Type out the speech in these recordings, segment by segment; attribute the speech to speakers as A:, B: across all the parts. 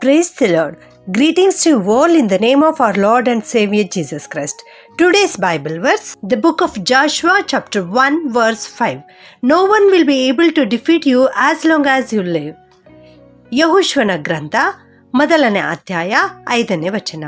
A: Praise the Lord. Greetings to you all in the name of our Lord and Savior Jesus Christ. Today's Bible verse, the book of Joshua, chapter 1, verse 5. No one will be able to defeat you as long as you live. ಯಹುಶ್ವನ ಗ್ರಂಥ ಮೊದಲನೇ ಅಧ್ಯಾಯ ಐದನೇ ವಚನ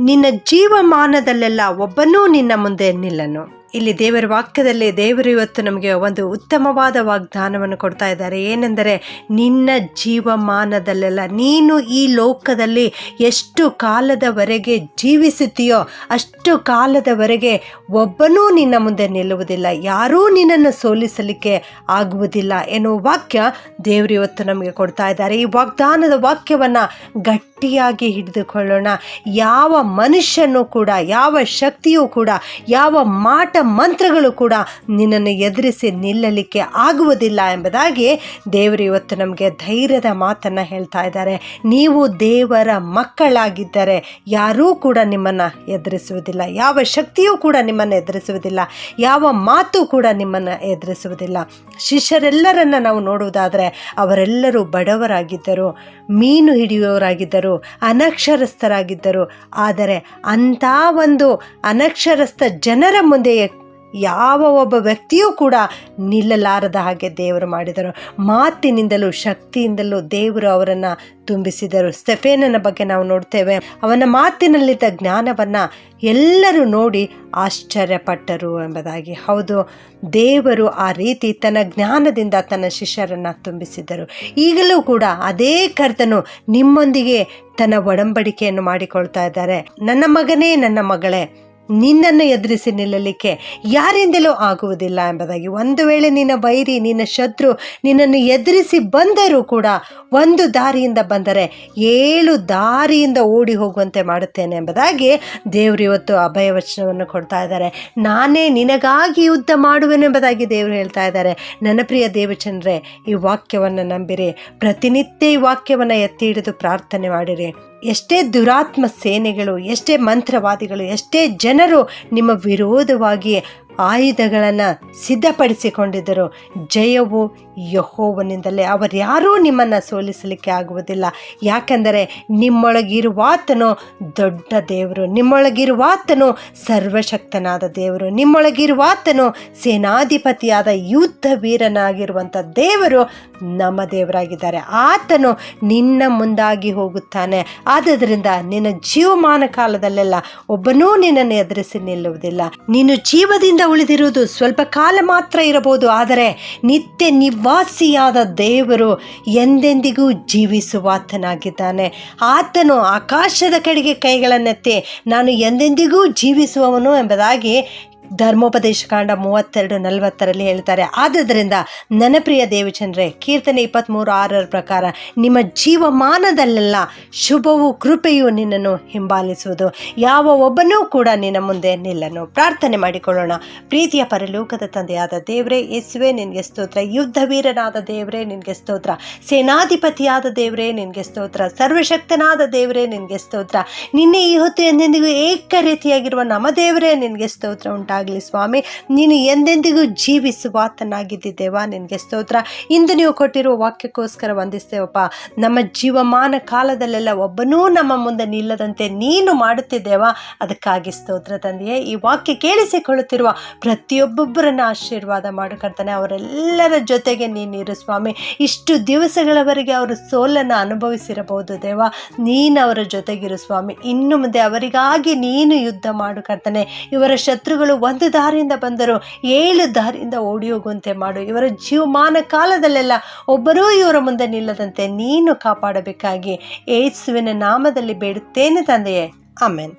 A: ನಿನ್ನ ಜೀವಮಾನದಲ್ಲೆಲ್ಲ ಒಬ್ಬನೂ ನಿನ್ನ ಮುಂದೆ ನಿಲ್ಲನು ಇಲ್ಲಿ ದೇವರ ವಾಕ್ಯದಲ್ಲಿ ದೇವರು ಇವತ್ತು ನಮಗೆ ಒಂದು ಉತ್ತಮವಾದ ವಾಗ್ದಾನವನ್ನು ಕೊಡ್ತಾ ಇದ್ದಾರೆ. ಏನೆಂದರೆ, ನಿನ್ನ ಜೀವಮಾನದಲ್ಲೆಲ್ಲ ನೀನು ಈ ಲೋಕದಲ್ಲಿ ಎಷ್ಟು ಕಾಲದವರೆಗೆ ಜೀವಿಸುತ್ತೀಯೋ ಅಷ್ಟು ಕಾಲದವರೆಗೆ ಒಬ್ಬನೂ ನಿನ್ನ ಮುಂದೆ ನಿಲ್ಲುವುದಿಲ್ಲ. ಯಾರೂ ನಿನ್ನನ್ನು ಸೋಲಿಸಲಿಕ್ಕೆ ಆಗುವುದಿಲ್ಲ ಎನ್ನುವ ವಾಕ್ಯ ದೇವರು ಇವತ್ತು ನಮಗೆ ಕೊಡ್ತಾ ಇದ್ದಾರೆ. ಈ ವಾಗ್ದಾನದ ವಾಕ್ಯವನ್ನು ಗಟ್ಟಿಯಾಗಿ ಹಿಡಿದುಕೊಳ್ಳೋಣ. ಯಾವ ಮನುಷ್ಯನೂ ಕೂಡ, ಯಾವ ಶಕ್ತಿಯೂ ಕೂಡ, ಯಾವ ಮಾಟ ಮಂತ್ರಗಳು ಕೂಡ ನಿನ್ನನ್ನು ಎದುರಿಸಿ ನಿಲ್ಲಲಿಕ್ಕೆ ಆಗುವುದಿಲ್ಲ ಎಂಬುದಾಗಿ ದೇವರು ಇವತ್ತು ನಮಗೆ ಧೈರ್ಯದ ಮಾತನ್ನು ಹೇಳ್ತಾ ಇದ್ದಾರೆ. ನೀವು ದೇವರ ಮಕ್ಕಳಾಗಿದ್ದರೆ ಯಾರೂ ಕೂಡ ನಿಮ್ಮನ್ನು ಎದುರಿಸುವುದಿಲ್ಲ. ಯಾವ ಶಕ್ತಿಯೂ ಕೂಡ ನಿಮ್ಮನ್ನು ಎದುರಿಸುವುದಿಲ್ಲ. ಯಾವ ಮಾತು ಕೂಡ ನಿಮ್ಮನ್ನು ಎದುರಿಸುವುದಿಲ್ಲ. ಶಿಷ್ಯರೆಲ್ಲರನ್ನು ನಾವು ನೋಡುವುದಾದರೆ ಅವರೆಲ್ಲರೂ ಬಡವರಾಗಿದ್ದರು, ಮೀನು ಹಿಡಿಯುವವರಾಗಿದ್ದರು, ಅನಕ್ಷರಸ್ಥರಾಗಿದ್ದರು. ಆದರೆ ಅಂಥ ಒಂದು ಅನಕ್ಷರಸ್ಥ ಜನರ ಮುಂದೆ ಯಾವ ಒಬ್ಬ ವ್ಯಕ್ತಿಯೂ ಕೂಡ ನಿಲ್ಲಲಾರದ ಹಾಗೆ ದೇವರು ಮಾಡಿದರು. ಮಾತಿನಿಂದಲೂ ಶಕ್ತಿಯಿಂದಲೂ ದೇವರು ಅವರನ್ನು ತುಂಬಿಸಿದರು. ಸ್ಟೆಫೇನನ ಬಗ್ಗೆ ನಾವು ನೋಡ್ತೇವೆ. ಅವನ ಮಾತಿನಲ್ಲಿದ್ದ ಜ್ಞಾನವನ್ನು ಎಲ್ಲರೂ ನೋಡಿ ಆಶ್ಚರ್ಯಪಟ್ಟರು ಎಂಬುದಾಗಿ. ಹೌದು, ದೇವರು ಆ ರೀತಿ ತನ್ನ ಜ್ಞಾನದಿಂದ ತನ್ನ ಶಿಷ್ಯರನ್ನು ತುಂಬಿಸಿದರು. ಈಗಲೂ ಕೂಡ ಅದೇ ಕರ್ತನು ನಿಮ್ಮೊಂದಿಗೆ ತನ್ನ ಒಡಂಬಡಿಕೆಯನ್ನು ಮಾಡಿಕೊಳ್ತಾ ಇದ್ದಾರೆ. ನನ್ನ ಮಗನೇ ನನ್ನ ಮಗಳೇ ನಿನ್ನನ್ನು ಎದುರಿಸಿ ನಿಲ್ಲಲಿಕ್ಕೆ ಯಾರಿಂದಲೂ ಆಗುವುದಿಲ್ಲ ಎಂಬುದಾಗಿ. ಒಂದು ವೇಳೆ ನಿನ್ನ ವೈರಿ, ನಿನ್ನ ಶತ್ರು ನಿನ್ನನ್ನು ಎದುರಿಸಿ ಬಂದರೂ ಕೂಡ ಒಂದು ದಾರಿಯಿಂದ ಬಂದರೆ ಏಳು ದಾರಿಯಿಂದ ಓಡಿ ಹೋಗುವಂತೆ ಮಾಡುತ್ತೇನೆ ಎಂಬುದಾಗಿ ದೇವರು ಇವತ್ತು ಅಭಯವಚನವನ್ನು ಕೊಡ್ತಾ ಇದ್ದಾರೆ. ನಾನೇ ನಿನಗಾಗಿ ಯುದ್ಧ ಮಾಡುವೆನೆಂಬುದಾಗಿ ದೇವರು ಹೇಳ್ತಾ ಇದ್ದಾರೆ. ನನ್ನ ಪ್ರಿಯ ದೇವಚಂದ್ರೆ, ಈ ವಾಕ್ಯವನ್ನು ನಂಬಿರಿ. ಪ್ರತಿನಿತ್ಯ ಈ ವಾಕ್ಯವನ್ನು ಎತ್ತಿ ಹಿಡಿದು ಪ್ರಾರ್ಥನೆ ಮಾಡಿರಿ. ಎಷ್ಟೇ ದುರಾತ್ಮ ಸೇನೆಗಳು ಎಷ್ಟೇ ಮಂತ್ರವಾದಿಗಳು ಎಷ್ಟೇ ಜನರು ನಿಮ್ಮ ವಿರೋಧವಾಗಿ ಆಯುಧಗಳನ್ನು ಸಿದ್ಧಪಡಿಸಿಕೊಂಡಿದ್ದರು. ಜಯವು ಯಹೋವನಿಂದಲೇ ಅವರ್ಯಾರೂ ನಿಮ್ಮನ್ನು ಸೋಲಿಸಲಿಕ್ಕೆ ಆಗುವುದಿಲ್ಲ. ಯಾಕೆಂದರೆ ನಿಮ್ಮೊಳಗಿರುವಾತನು ದೊಡ್ಡ ದೇವರು ನಿಮ್ಮೊಳಗಿರುವಾತನು ಸರ್ವಶಕ್ತನಾದ ದೇವರು ನಿಮ್ಮೊಳಗಿರುವಾತನು ಸೇನಾಧಿಪತಿಯಾದ ಯುದ್ಧ ವೀರನಾಗಿರುವಂಥ ದೇವರು ನಮ್ಮ ದೇವರಾಗಿದ್ದಾರೆ. ಆತನು ನಿನ್ನ ಮುಂದಾಗಿ ಹೋಗುತ್ತಾನೆ. ಆದ್ದರಿಂದ ನಿನ್ನ ಜೀವಮಾನ ಕಾಲದಲ್ಲೆಲ್ಲ ಒಬ್ಬನೂ ನಿನ್ನನ್ನು ಎದುರಿಸಿ ನಿಲ್ಲುವುದಿಲ್ಲ. ನೀನು ಜೀವದಿಂದ ಉಳಿದಿರುವುದು ಸ್ವಲ್ಪ ಕಾಲ ಮಾತ್ರ ಇರಬಹುದು, ಆದರೆ ನಿತ್ಯ ನಿವಾಸಿಯಾದ ದೇವರು ಎಂದೆಂದಿಗೂ ಜೀವಿಸುವಾತನಾಗಿದ್ದಾನೆ. ಆತನು ಆಕಾಶದ ಕಡೆಗೆ ಕೈಗಳನ್ನೆತ್ತಿ ನಾನು ಎಂದೆಂದಿಗೂ ಜೀವಿಸುವವನು ಎಂಬುದಾಗಿ ಧರ್ಮೋಪದೇಶ ಕಾಂಡ ಮೂವತ್ತೆರಡು ನಲವತ್ತರಲ್ಲಿ ಹೇಳ್ತಾರೆ. ಆದ್ದರಿಂದ ನನ್ನ ಪ್ರಿಯ ದೇವಚಂದ್ರೆ, ಕೀರ್ತನೆ ಇಪ್ಪತ್ತ್ಮೂರು ಆರರ ಪ್ರಕಾರ ನಿಮ್ಮ ಜೀವಮಾನದಲ್ಲೆಲ್ಲ ಶುಭವು ಕೃಪೆಯು ನಿನ್ನನ್ನು ಹಿಂಬಾಲಿಸುವುದು. ಯಾವ ಒಬ್ಬನೂ ಕೂಡ ನಿನ್ನ ಮುಂದೆ ನಿಲ್ಲನು. ಪ್ರಾರ್ಥನೆ ಮಾಡಿಕೊಳ್ಳೋಣ. ಪ್ರೀತಿಯ ಪರಲೋಕದ ತಂದೆಯಾದ ದೇವರೇ, ಯೇಸುವೆ, ನಿನಗೆ ಸ್ತೋತ್ರ. ಯುದ್ಧ ವೀರನಾದ ದೇವರೇ, ನಿನಗೆ ಸ್ತೋತ್ರ. ಸೇನಾಧಿಪತಿಯಾದ ದೇವರೇ, ನಿನಗೆ ಸ್ತೋತ್ರ. ಸರ್ವಶಕ್ತನಾದ ದೇವರೇ, ನಿನಗೆ ಸ್ತೋತ್ರ. ನಿನ್ನೆ ಈ ಹೊತ್ತು ಎಂದೆಂದಿಗೂ ಏಕ ರೀತಿಯಾಗಿರುವ ನಮ್ಮ ದೇವರೇ, ನಿನಗೆ ಸ್ತೋತ್ರ ಉಂಟಾಗಲಿ ಸ್ವಾಮಿ, ನೀನು ಎಂದೆಂದಿಗೂ ಜೀವಿಸುವಾತನಾಗಿದ್ದೇವಾ ನಿನಗೆ ಸ್ತೋತ್ರ. ಇಂದು ನೀವು ಕೊಟ್ಟಿರುವ ವಾಕ್ಯಕ್ಕೋಸ್ಕರ ವಂದಿಸ್ತೇವಪ್ಪ, ನಮ್ಮ ಜೀವಮಾನ ಕಾಲದಲ್ಲೆಲ್ಲ ಒಬ್ಬನೂ ನಮ್ಮ ಮುಂದೆ ನಿಲ್ಲದಂತೆ ನೀನು ಮಾಡುತ್ತಿದ್ದೇವಾ ಅದಕ್ಕಾಗಿ ಸ್ತೋತ್ರ ತಂದೆಯೇ, ಈ ವಾಕ್ಯ ಕೇಳಿಸಿಕೊಳ್ಳುತ್ತಿರುವ ಪ್ರತಿಯೊಬ್ಬೊಬ್ಬರನ್ನು ಆಶೀರ್ವಾದ ಮಾಡಿಕೊಡ್ತಾನೆ ಅವರೆಲ್ಲರ ಜೊತೆಗೆ ನೀನಿರು ಸ್ವಾಮಿ. ಇಷ್ಟು ದಿವಸಗಳವರೆಗೆ ಅವರು ಸೋಲನ್ನು ಅನುಭವಿಸಿರಬಹುದು ದೇವ. ನೀನು ಅವರ ಜೊತೆಗಿರು ಸ್ವಾಮಿ. ಇನ್ನು ಮುಂದೆ ಅವರಿಗಾಗಿ ನೀನು ಯುದ್ಧ ಮಾಡು ಇವರ ಶತ್ರುಗಳು ಒಂದು ದಾರಿಯಿಂದ ಬಂದರು, ಏಳು ದಾರಿಯಿಂದ ಓಡಿ ಹೋಗುವಂತೆ ಮಾಡು. ಇವರ ಜೀವಮಾನ ಕಾಲದಲ್ಲೆಲ್ಲ ಒಬ್ಬರೂ ಇವರ ಮುಂದೆ ನಿಲ್ಲದಂತೆ ನೀನು ಕಾಪಾಡಬೇಕಾಗಿ ಏಸುವಿನ ನಾಮದಲ್ಲಿ ಬೇಡುತ್ತೇನೆ ತಂದೆಯೇ. ಆಮೇನ್.